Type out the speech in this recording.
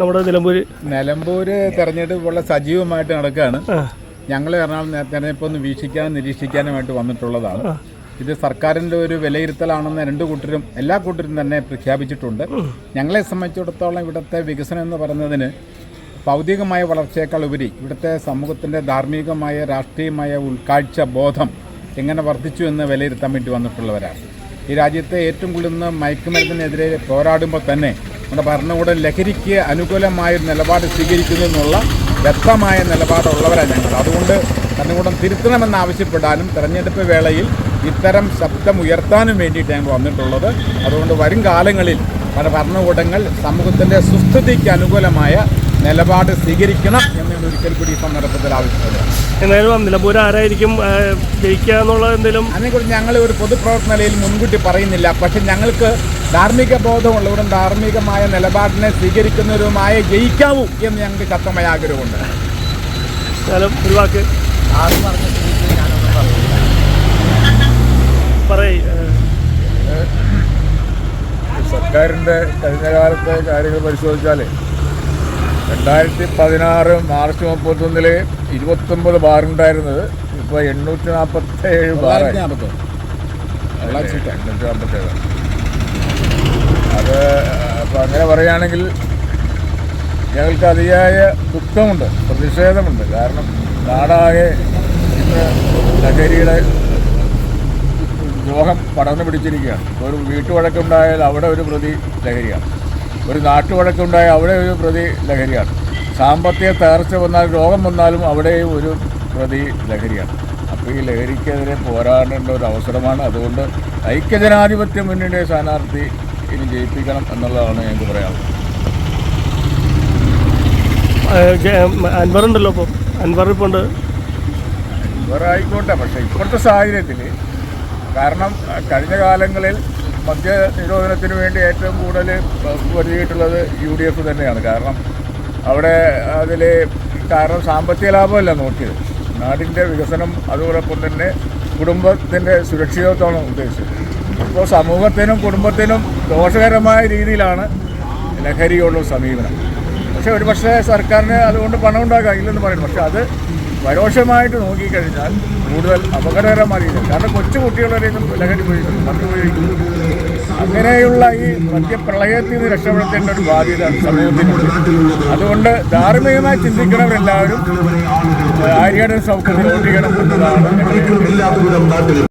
നമ്മുടെ നിലമ്പൂര്. നിലമ്പൂര് തെരഞ്ഞെടുപ്പ് വളരെ സജീവമായിട്ട് നടക്കുകയാണ് ഞങ്ങൾ എറണാകുളം തെരഞ്ഞെടുപ്പ് ഒന്ന് വീക്ഷിക്കാനും നിരീക്ഷിക്കാനുമായിട്ട് വന്നിട്ടുള്ളതാണ്. ഇത് സർക്കാരിന്റെ ഒരു വിലയിരുത്തലാണെന്ന് രണ്ട് കൂട്ടരും എല്ലാ കൂട്ടരും തന്നെ പ്രഖ്യാപിച്ചിട്ടുണ്ട്. ഞങ്ങളെ സംബന്ധിച്ചിടത്തോളം ഇവിടുത്തെ വികസനം എന്ന് പറയുന്നതിന് ഭൗതികമായ വളർച്ചയേക്കാൾ ഉപരി ഇവിടുത്തെ സമൂഹത്തിന്റെ ധാർമ്മികമായ രാഷ്ട്രീയമായ ഉൾക്കാഴ്ച ബോധം എങ്ങനെ വർദ്ധിച്ചു എന്ന് വിലയിരുത്താൻ വേണ്ടി വന്നിട്ടുള്ളവരാണ്. ഈ രാജ്യത്തെ ഏറ്റവും കൂടുതൽ മയക്കുമരുന്നിനെതിരെ പോരാടുമ്പോൾ തന്നെ നമ്മുടെ ഭരണകൂടം ലഹരിക്ക് അനുകൂലമായ നിലപാട് സ്വീകരിക്കുന്നു എന്നുള്ള വ്യക്തമായ നിലപാടുള്ളവരാണ് ഞങ്ങൾ. അതുകൊണ്ട് ഭരണകൂടം തിരുത്തണമെന്നാവശ്യപ്പെടാനും തെരഞ്ഞെടുപ്പ് വേളയിൽ ഇത്തരം ശബ്ദം ഉയർത്താനും വേണ്ടിയിട്ട് ഞങ്ങൾ വന്നിട്ടുള്ളത്. അതുകൊണ്ട് വരും കാലങ്ങളിൽ ഭരണകൂടങ്ങൾ സമൂഹത്തിന്റെ സുസ്ഥിതിക്ക് അനുകൂലമായ നിലപാട് സ്വീകരിക്കണം എന്നാണ് ഒരിക്കൽ കൂടി ഈ സന്ദർഭത്തിൽ ആവശ്യപ്പെടുക എന്തായാലും നിലമ്പൂർ ആരായിരിക്കും ജയിക്കുക എന്നുള്ള എന്തെങ്കിലും? അതിനെക്കുറിച്ച് ഞങ്ങൾ ഒരു പൊതുപ്രവർത്തന നിലയിൽ മുൻകൂട്ടി പറയുന്നില്ല. പക്ഷെ ഞങ്ങൾക്ക് ധാർമ്മിക ബോധമുള്ളവരും ധാർമ്മികമായ നിലപാടിനെ സ്വീകരിക്കുന്നവരുമായ ജയിക്കാവൂ എന്ന് ഞങ്ങൾക്ക് ശക്തമായ ആഗ്രഹമുണ്ട്. എന്നാലും ഒരു വാക്ക്. പറയ് ഏ, സർക്കാരിന്റെ കഴിഞ്ഞ കാലത്തെ കാര്യങ്ങൾ പരിശോധിച്ചാൽ രണ്ടായിരത്തി പതിനാറ് മാർച്ച് മുപ്പത്തൊന്നിൽ ഇരുപത്തൊമ്പത് ബാറുണ്ടായിരുന്നത് ഇപ്പോൾ എണ്ണൂറ്റി നാൽപ്പത്തേഴ് ബാർ എണ്ണൂറ്റി നാൽപ്പത്തേഴ് അത് അപ്പോൾ അങ്ങനെ പറയുകയാണെങ്കിൽ ഞങ്ങൾക്ക് അതിയായ ദുഃഖമുണ്ട് പ്രതിഷേധമുണ്ട്. കാരണം നാടാകെ ഇന്ന് ലഹരിയുടെ രോഗം പടർന്നു പിടിച്ചിരിക്കുകയാണ്. ഒരു വീട്ടുവഴക്കുണ്ടായാൽ അവിടെ ഒരു പ്രതി ലഹരിയാണ്. ഒരു നാട്ടുവഴക്കുണ്ടായാൽ അവിടെ ഒരു പ്രതി ലഹരിയാണ്. സാമ്പത്തിക തകർച്ച വന്നാൽ രോഗം വന്നാലും അവിടെയും ഒരു പ്രതി ലഹരിയാണ്. അപ്പോൾ ഈ ലഹരിക്കെതിരെ പോരാടേണ്ട ഒരു അവസരമാണ്. അതുകൊണ്ട് ഐക്യജനാധിപത്യ മുന്നണിയുടെ സ്ഥാനാർത്ഥി ഇനി ജയിപ്പിക്കണം എന്നുള്ളതാണ് ഞങ്ങൾക്ക് പറയാനുള്ളത്. അൻവർ ഉണ്ടല്ലോ ഇപ്പോൾ അൻവർ ഇപ്പോൾ ഉണ്ട്. അൻവർ ആയിക്കോട്ടെ. പക്ഷേ ഇപ്പോഴത്തെ സാഹചര്യത്തിൽ കാരണം കഴിഞ്ഞ കാലങ്ങളിൽ മദ്യ നിരോധനത്തിന് വേണ്ടി ഏറ്റവും കൂടുതൽ വരുത്തിയിട്ടുള്ളത് യു ഡി എഫ് തന്നെയാണ്. കാരണം അവിടെ അതിൽ കാരണം സാമ്പത്തിക ലാഭമല്ല നോക്കിയത്. നാടിന്റെ വികസനം അതോടൊപ്പം തന്നെ കുടുംബത്തിന്റെ സുരക്ഷിതത്വമാണ് ഉദ്ദേശിച്ചത്. ഇപ്പോൾ സമൂഹത്തിനും കുടുംബത്തിനും ദോഷകരമായ രീതിയിലാണ് ലഹരിയോടുള്ള സമീപനം. പക്ഷേ ഒരുപക്ഷെ സർക്കാരിന് അതുകൊണ്ട് പണം ഉണ്ടാക്കാം ഇല്ലെന്ന് പറയുന്നു. പക്ഷേ അത് പരോക്ഷമായിട്ട് നോക്കിക്കഴിഞ്ഞാൽ കൂടുതൽ അപകടകരമായിരിക്കും കാരണം കൊച്ചു ഇന്ന് ലഹരി ഉപയോഗിക്കുന്നു മദ്യം ഉപയോഗിക്കുന്നു. അങ്ങനെയുള്ള ഈ മദ്യപ്രളയത്തിൽ നിന്ന് രക്ഷപ്പെടുത്തേണ്ട ഒരു ബാധ്യത സമൂഹത്തിനുണ്ട്. അതുകൊണ്ട് ധാർമ്മികമായി ചിന്തിക്കുന്നവരെല്ലാവരും ആര്യയുടെ സൗഖ്യത്തിൽ വോട്ട് ചെയ്യണം എന്നതാണ്